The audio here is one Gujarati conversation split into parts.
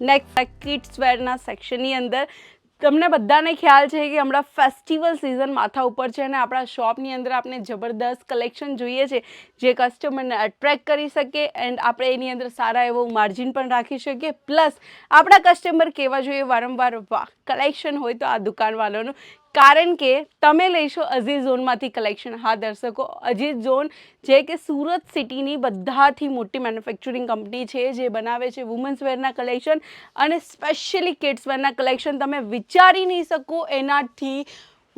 નેક્સ્ટ કિડ્સ વેરના સેક્શનની અંદર. તમને બધાને ખ્યાલ છે કે હમણાં ફેસ્ટિવલ સિઝન માથા ઉપર છે અને આપણા શોપની અંદર આપણે જબરદસ્ત કલેક્શન જોઈએ છે, જે કસ્ટમરને અટ્રેક્ટ કરી શકે એન્ડ આપણે એની અંદર સારા એવો માર્જિન પણ રાખી શકીએ. પ્લસ આપણા કસ્ટમર કહેવા જોઈએ? વારંવાર, વાહ કલેક્શન હોય તો આ દુકાનવાળાનું. કારણ કે તમે લઈશો અઝીઝ ઝોનમાંથી કલેક્શન. હા, દર્શકો, અઝીઝ ઝોન જે કે સુરત સિટીની બધાથી મોટી મેન્યુફેક્ચરિંગ કંપની છે, જે બનાવે છે વુમન્સ વેરના કલેક્શન અને સ્પેશિયલી કિડ્સ વેરના કલેક્શન. તમે વિચારી નહીં શકો એનાથી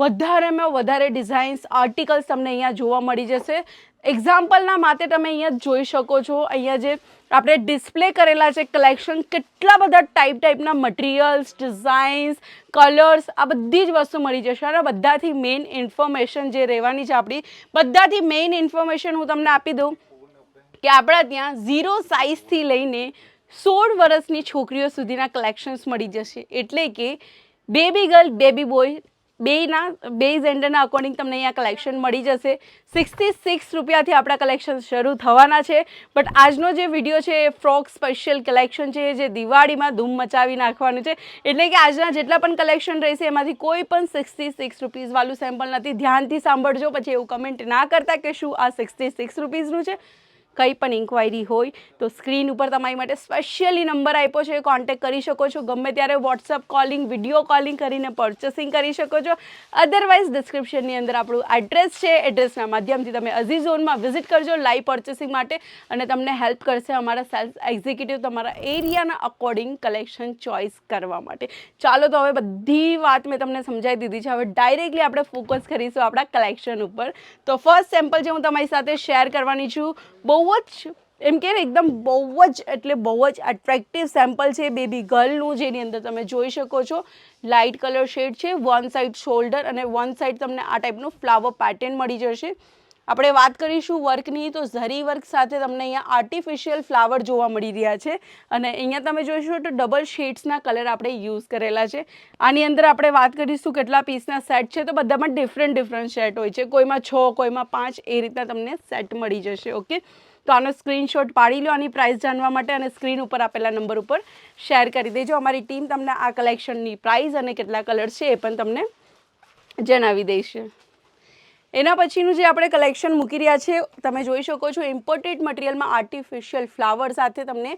વધારેમાં વધારે ડિઝાઇન્સ આર્ટિકલ્સ તમને અહીંયા જોવા મળી જશે. એક્ઝામ્પલના માટે તમે અહીંયા જોઈ શકો છો. અહીંયા જે આપણે ડિસ્પ્લે કરેલા છે કલેક્શન કેટલા બધા ટાઈપ ટાઈપના મટીરિયલ્સ ડિઝાઇન્સ કલર્સ આ બધી જ વસ્તુ મળી જશે. અને બધાથી મેઇન ઇન્ફોર્મેશન જે રહેવાની છે આપણી, બધાથી મેઇન ઇન્ફોર્મેશન હું તમને આપી દઉં કે આપણા ત્યાં ઝીરો સાઇઝથી લઈને સોળ વર્ષની છોકરીઓ સુધીના કલેક્શન્સ મળી જશે. એટલે કે બેબી ગર્લ બેબી બોય બેના બે જેન્ડરના અકોર્ડિંગ તમને અહીંયા કલેક્શન મળી જશે. સિક્સટી સિક્સ રૂપિયાથી આપણા કલેક્શન શરૂ થવાના છે. બટ આજનો જે વીડિયો છે, એ ફ્રોક સ્પેશિયલ કલેક્શન છે જે દિવાળીમાં ધૂમ મચાવી નાખવાનું છે. એટલે કે આજના જેટલા પણ કલેક્શન રહેશે, એમાંથી કોઈ પણ સિક્સટી સિક્સ રૂપીઝવાળું સેમ્પલ નથી. ધ્યાનથી સાંભળજો, પછી એવું કમેન્ટ ના કરતા કે શું આ સિક્સટી સિક્સ રૂપીઝનું છે. કંઈ પણ ઇન્ક્વાયરી હોય તો સ્ક્રીન ઉપર તમારી માટે સ્પેશિયલી નંબર આપ્યો છે કોન્ટેક્ટ કરી શકો છો. ગમે ત્યારે વોટ્સઅપ કોલિંગ વીડિયો કોલિંગ કરીને પરચેસિંગ કરી શકો છો. અધરવાઇઝ ડિસ્ક્રિપ્શનની અંદર આપણું એડ્રેસ છે. એડ્રેસના માધ્યમથી તમે અઝી ઝોનમાં વિઝિટ કરજો લાઈવ પરચેસિંગ માટે અને તમને હેલ્પ કરશે અમારા સેલ્સ એક્ઝિક્યુટિવ તમારા એરિયાના અકોર્ડિંગ કલેક્શન ચોઇસ કરવા માટે. ચાલો તો હવે બધી વાત મેં તમને સમજાવી દીધી છે. હવે ડાયરેક્ટલી આપણે ફોકસ કરીશું આપણા કલેક્શન ઉપર. તો ફર્સ્ટ સેમ્પલ જે હું તમારી સાથે શેર કરવાની છું, બહુ જ, એમ કે ને, એકદમ બહુ જ, એટલે બહુ જ એટ્રેક્ટિવ સેમ્પલ છે બેબી ગર્લનું જેની અંદર તમે જોઈ શકો છો. લાઇટ કલર શેડ છે વન સાઇડ શોલ્ડર અને વન સાઇડ તમને આ ટાઈપનું ફ્લાવર પેટર્ન મળી જશે. આપણે વાત કરીશું વર્કની, તો ઝરી વર્ક સાથે તમને અહીંયા આર્ટિફિશિયલ ફ્લાવર જોવા મળી રહ્યા છે. અને અહીંયા તમે જોઈશો તો ડબલ શેડ્સના કલર આપણે યુઝ કરેલા છે. આની અંદર આપણે વાત કરીશું કેટલા પીસના સેટ છે, તો બધામાં ડિફરન્ટ ડિફરન્ટ સેટ હોય છે. કોઈમાં છ, કોઈમાં પાંચ, એ રીતના તમને સેટ મળી જશે ઓકે તો આનો સ્ક્રીનશોટ પાડી લો આની પ્રાઇસ જાણવા માટે અને સ્ક્રીન ઉપર આપેલા નંબર ઉપર શેર કરી દેજો. અમારી ટીમ તમને આ કલેક્શનની પ્રાઇસ અને કેટલા કલર છે એ પણ તમને જણાવી દેશે. એના પછીનું જે આપણે કલેક્શન મૂકી રહ્યા છે, તમે જોઈ શકો છો ઇમ્પોર્ટેડ મટીરિયલમાં આર્ટિફિશિયલ ફ્લાવર સાથે તમને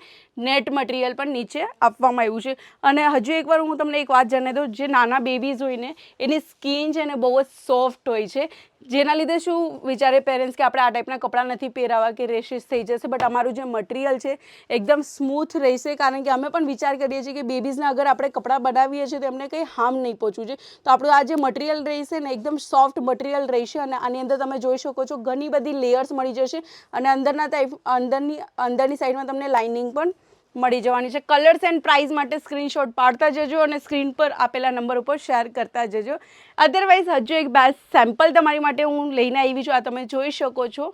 નેટ મટીરિયલ પણ નીચે આપવામાં આવ્યું છે. અને હજુ એકવાર હું તમને એક વાત જણાવી દઉં, જે નાના બેબીઝ હોય ને, એની સ્કિન છે ને બહુ જ સોફ્ટ હોય છે. જેના લીધે શું વિચારે પેરેન્ટ્સ કે આપણે આ ટાઈપના કપડાં નથી પહેરાવા કે રેશિસ થઈ જશે બટ અમારું જે મટીરિયલ છે એકદમ સ્મૂથ રહેશે, કારણ કે અમે પણ વિચાર કરીએ છીએ કે બેબીઝને અગર આપણે કપડાં બનાવીએ છીએ તો એમને કંઈ હાર્મ નહીં પહોંચવું છે તો આપણું આ જે મટીરિયલ રહેશે ને એકદમ સોફ્ટ મટીરિયલ રહેશે અને આની અંદર તમે જોઈ શકો છો ઘણી બધી લેયર્સ મળી જશે અને અંદરના ટાઈપ અંદરની અંદરની સાઈડમાં તમને લાઇનિંગ પણ મળી જવાની છે. કલર્સ એન્ડ પ્રાઇઝ માટે સ્ક્રીનશોટ પાડતા જજો અને સ્ક્રીન પર આપેલા નંબર ઉપર શેર કરતા જજો. અધરવાઇઝ હજુ એક બેસ્ટ સેમ્પલ તમારી માટે હું લઈને આવી છું. આ તમે જોઈ શકો છો.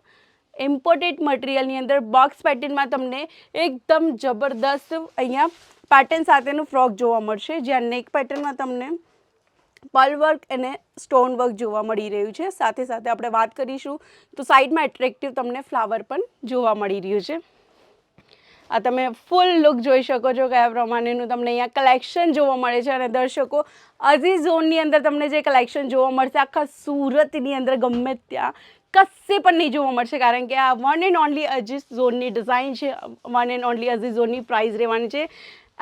ઇમ્પોર્ટેડ મટીરિયલની અંદર બોક્સ પેટર્નમાં તમને એકદમ જબરદસ્ત અહીંયા પેટર્ન સાથેનું ફ્રોક જોવા મળશે. જ્યાં નેક પેટર્નમાં તમને પલ વર્ક અને સ્ટોન વર્ક જોવા મળી રહ્યું છે. સાથે સાથે આપણે વાત કરીશું તો સાઈડમાં એટ્રેક્ટિવ તમને ફ્લાવર પણ જોવા મળી રહ્યું છે. આ તમે ફૂલ લુક જોઈ શકો છો કયા પ્રમાણેનું તમને અહીંયા કલેક્શન જોવા મળે છે અને દર્શકો અઝી ઝોનની અંદર તમને જે કલેક્શન જોવા મળશે, આખા સુરતની અંદર ગમે ત્યાં કશે પણ નહીં જોવા મળશે, કારણ કે આ વન એન્ડ ઓનલી અઝીઝ ઝોનની ડિઝાઇન છે વન એન્ડ ઓનલી અઝી ઝોનની પ્રાઇસ રહેવાની છે.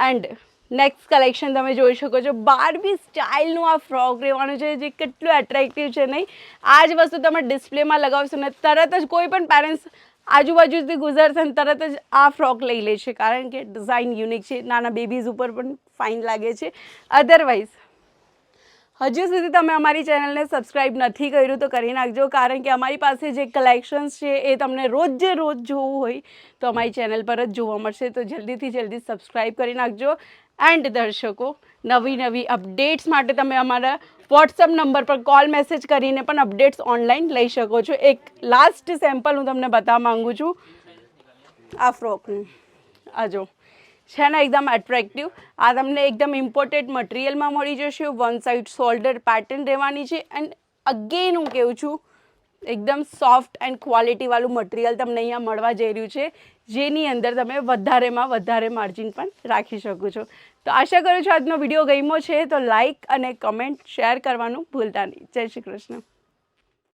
એન્ડ નેક્સ્ટ કલેક્શન તમે જોઈ શકો છો બારબી સ્ટાઇલનું આ ફ્રોક રહેવાનું છે, જે કેટલું એટ્રેક્ટિવ છે નહીં? આ જ વસ્તુ તમે ડિસ્પ્લેમાં લગાવશો ને તરત જ કોઈ પણ પેરેન્ટ્સ આજુબાજુથી ગુજરશે તરત જ આ ફ્રોક લઈ લે છે કારણ કે ડિઝાઇન યુનિક છે. નાના બેબીઝ ઉપર પણ ફાઇન લાગે છે. અધરવાઇઝ હજુ સુધી તમે અમારી ચેનલને સબસ્ક્રાઇબ નથી કર્યું તો કરી નાખજો, કારણ કે અમારી પાસે જે કલેક્શન્સ છે એ તમને રોજે રોજ જોવું હોય તો અમારી ચેનલ પર જ જોવા મળશે. તો જલ્દીથી જલ્દી સબસ્ક્રાઇબ કરી નાખજો. એન્ડ દર્શકો, નવી નવી અપડેટ્સ માટે તમે અમારા વોટ્સઅપ નંબર પર કોલ મેસેજ કરીને પણ અપડેટ્સ ઓનલાઈન લઈ શકો છો. એક લાસ્ટ સેમ્પલ હું તમને બતાવવા માગું છું. આ ફ્રોકનું આ જો. છે ને, એકદમ એટ્રેક્ટિવ આ તમને એકદમ ઇમ્પોર્ટેડ મટીરિયલમાં મળી જશે. વન સાઇડ શોલ્ડર પેટર્ન રહેવાની છે. એન્ડ અગેન હું કહું છું, એકદમ સોફ્ટ એન્ડ ક્વોલિટીવાળું મટીરિયલ તમને અહીંયા મળવા જઈ રહ્યું છે. જેની અંદર તમે વધારેમાં વધારે માર્જિન પણ રાખી શકો છો. તો આશા કરું છું આજનો વીડિયો ગમ્યો છે. તો લાઈક અને કમેન્ટ શેર કરવાનું ભૂલતા નહીં. જય શ્રી કૃષ્ણ.